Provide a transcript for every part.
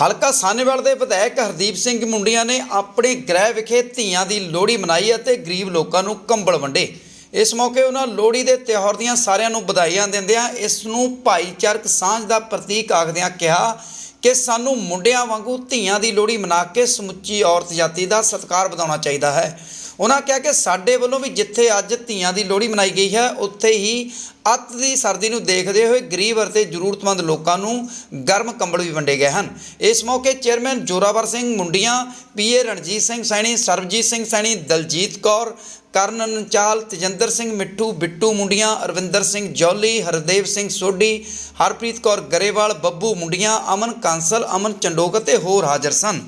ਹਲਕਾ ਸਾਨੇਵਾਲ ਦੇ ਵਿਧਾਇਕ ਹਰਦੀਪ ਸਿੰਘ ਮੁੰਡੀਆਂ ਨੇ ਆਪਣੇ ਗ੍ਰਹਿ ਵਿਖੇ ਧੀਆਂ ਦੀ ਲੋਹੜੀ ਮਨਾਈ ਅਤੇ ਗਰੀਬ ਲੋਕਾਂ ਨੂੰ ਕੰਬਲ ਵੰਡੇ। ਇਸ ਮੌਕੇ ਉਹਨਾਂ ਲੋਹੜੀ ਦੇ ਤਿਉਹਾਰ ਦੀਆਂ ਸਾਰਿਆਂ ਨੂੰ ਵਧਾਈਆਂ ਦਿੰਦਿਆਂ ਇਸ ਨੂੰ ਭਾਈਚਾਰਕ ਸਾਂਝ ਦਾ ਪ੍ਰਤੀਕ ਆਖਦਿਆਂ ਕਿਹਾ ਕਿ ਸਾਨੂੰ ਮੁੰਡਿਆਂ ਵਾਂਗੂ ਧੀਆਂ ਦੀ ਲੋਹੜੀ ਮਨਾ ਕੇ ਸਮੁੱਚੀ ਔਰਤ ਜਾਤੀ ਦਾ ਸਤਿਕਾਰ ਵਧਾਉਣਾ ਚਾਹੀਦਾ ਹੈ। ਉਹਨਾਂ ਕਿਹਾ ਕਿ ਸਾਡੇ ਵੱਲੋਂ ਵੀ ਜਿੱਥੇ ਅੱਜ ਧੀਆਂ ਦੀ ਲੋਹੜੀ ਮਨਾਈ ਗਈ ਹੈ, ਉੱਥੇ ਹੀ ਅੱਤ ਦੀ ਸਰਦੀ ਨੂੰ ਦੇਖਦੇ ਹੋਏ ਗਰੀਬ ਅਤੇ ਜ਼ਰੂਰਤਮੰਦ ਲੋਕਾਂ ਨੂੰ ਗਰਮ ਕੰਬਲ ਵੀ ਵੰਡੇ ਗਏ ਹਨ। ਇਸ ਮੌਕੇ ਚੇਅਰਮੈਨ ਜੋਰਾਵਰ ਸਿੰਘ ਮੁੰਡੀਆਂ, ਪੀਏ ਰਣਜੀਤ ਸਿੰਘ ਸੈਣੀ, ਸਰਬਜੀਤ ਸਿੰਘ ਸੈਣੀ, ਦਲਜੀਤ ਕੌਰ ਕਰਨ ਨੰਚਾਲ ਤੇਜਿੰਦਰ ਸਿੰਘ ਮਿੱਠੂ, ਬਿੱਟੂ ਮੁੰਡੀਆਂ ਅਰਵਿੰਦਰ ਸਿੰਘ ਜੌਲੀ, ਹਰਦੇਵ ਸਿੰਘ ਸੋਢੀ, ਹਰਪ੍ਰੀਤ ਕੌਰ ਗਰੇਵਾਲ, ਬੱਬੂ ਮੁੰਡੀਆਂ, ਅਮਨ ਕਾਂਸਲ, ਅਮਨ ਚੰਡੋਕ ਅਤੇ ਹੋਰ ਹਾਜ਼ਰ ਸਨ।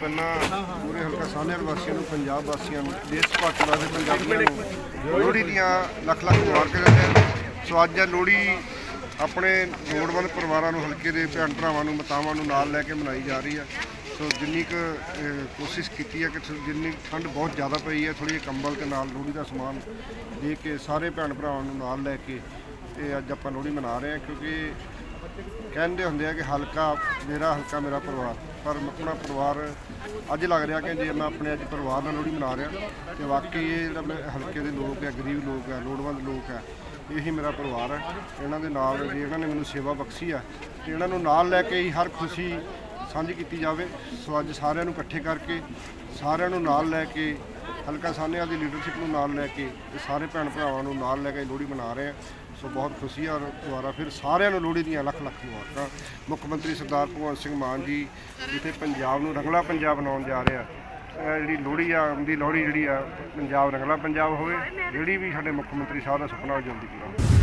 ਪਹਿਲਾਂ ਪੂਰੇ ਹਲਕਾ ਸਾਹਨੇਵਾਲ ਵਾਸੀਆਂ ਨੂੰ, ਪੰਜਾਬ ਵਾਸੀਆਂ ਨੂੰ, ਦੇਸ਼ ਭਾਰਤ ਵਾਸਤੇ ਪੰਜਾਬੀਆਂ ਨੂੰ ਲੋਹੜੀ ਦੀਆਂ ਲੱਖ ਲੱਖ ਮੁਬਾਰਕਾਂ ਦਿੰਦੇ ਹਾਂ। ਸੋ ਅੱਜ ਇਹ ਲੋਹੜੀ ਆਪਣੇ ਲੋੜਵੰਦ ਪਰਿਵਾਰਾਂ ਨੂੰ, ਹਲਕੇ ਦੇ ਭੈਣ ਭਰਾਵਾਂ ਨੂੰ, ਮਾਤਾਵਾਂ ਨੂੰ ਨਾਲ ਲੈ ਕੇ ਮਨਾਈ ਜਾ ਰਹੀ ਹੈ ਸੋ ਜਿੰਨੀ ਕੁ ਕੋਸ਼ਿਸ਼ ਕੀਤੀ ਹੈ ਕਿ ਥੋ- ਜਿੰਨੀ ਠੰਡ ਬਹੁਤ ਜ਼ਿਆਦਾ ਪਈ ਹੈ ਥੋੜੀ ਕੰਬਲ ਤੇ ਨਾਲ ਲੋਹੜੀ ਦਾ ਸਮਾਨ ਦੇ ਕੇ ਸਾਰੇ ਭੈਣ ਭਰਾਵਾਂ ਨੂੰ ਨਾਲ ਲੈ ਕੇ ਇਹ ਅੱਜ ਆਪਾਂ ਲੋਹੜੀ ਮਨਾ ਰਹੇ ਹਾਂ, ਕਿਉਂਕਿ ਕਹਿੰਦੇ ਹੁੰਦੇ ਆ ਕਿ ਹਲਕਾ, ਮੇਰਾ ਹਲਕਾ, ਮੇਰਾ ਪਰਿਵਾਰ। ਪਰ ਆਪਣਾ ਪਰਿਵਾਰ ਅੱਜ ਲੱਗ ਰਿਹਾ ਕਿ ਜੇ ਮੈਂ ਆਪਣੇ ਅੱਜ ਪਰਿਵਾਰ ਨਾਲ ਲੋਹੜੀ ਮਨਾ ਰਿਹਾ, ਤੇ ਵਾਕਈ ਇਹ ਜਿਹੜਾ ਮੈਂ ਹਲਕੇ ਦੇ ਲੋਕ ਹੈ ਗਰੀਬ ਲੋਕ ਹੈ ਲੋੜਵੰਦ ਲੋਕ ਹੈ ਇਹੀ ਮੇਰਾ ਪਰਿਵਾਰ ਹੈ ਇਹਨਾਂ ਦੇ ਨਾਲ ਜੇ ਇਹਨਾਂ ਨੇ ਮੈਨੂੰ ਸੇਵਾ ਬਖਸ਼ੀ ਹੈ ਤੇ ਇਹਨਾਂ ਨੂੰ ਨਾਲ ਲੈ ਕੇ ਹੀ ਹਰ ਖੁਸ਼ੀ ਸਾਂਝੀ ਕੀਤੀ ਜਾਵੇ। ਸੋ ਅੱਜ ਸਾਰਿਆਂ ਨੂੰ ਇਕੱਠੇ ਕਰਕੇ, ਸਾਰਿਆਂ ਨੂੰ ਨਾਲ ਲੈ ਕੇ, ਹਲਕਾ ਸਾਹਨੇਵਾਲ ਦੀ ਲੀਡਰਸ਼ਿਪ ਨੂੰ ਨਾਲ ਲੈ ਕੇ, ਤੇ ਸਾਰੇ ਭੈਣ ਭਰਾਵਾਂ ਨੂੰ ਨਾਲ ਲੈ ਕੇ ਲੋਹੜੀ ਮਨਾ ਰਹੇ ਆ। ਸੋ ਬਹੁਤ ਖੁਸ਼ੀ ਆ ਔਰ ਦੁਬਾਰਾ ਫਿਰ ਸਾਰਿਆਂ ਨੂੰ ਲੋਹੜੀ ਦੀਆਂ ਲੱਖ ਲੱਖ ਮੁਬਾਰਕਾਂ। ਮੁੱਖ ਮੰਤਰੀ ਸਰਦਾਰ ਭਗਵੰਤ ਸਿੰਘ ਮਾਨ ਜੀ, ਜਿੱਥੇ ਪੰਜਾਬ ਨੂੰ ਰੰਗਲਾ ਪੰਜਾਬ ਬਣਾਉਣ ਜਾ ਰਿਹਾ ਇਹ ਜਿਹੜੀ ਲੋਹੜੀ ਆ ਦੀ ਲੋਹੜੀ ਜਿਹੜੀ ਆ, ਪੰਜਾਬ ਰੰਗਲਾ ਪੰਜਾਬ ਹੋਵੇ, ਜਿਹੜੀ ਵੀ ਸਾਡੇ ਮੁੱਖ ਮੰਤਰੀ ਸਾਹਿਬ ਦਾ ਸੁਪਨਾ ਉਹ ਜਲਦੀ ਪੂਰਾ ਹੋਵੇ।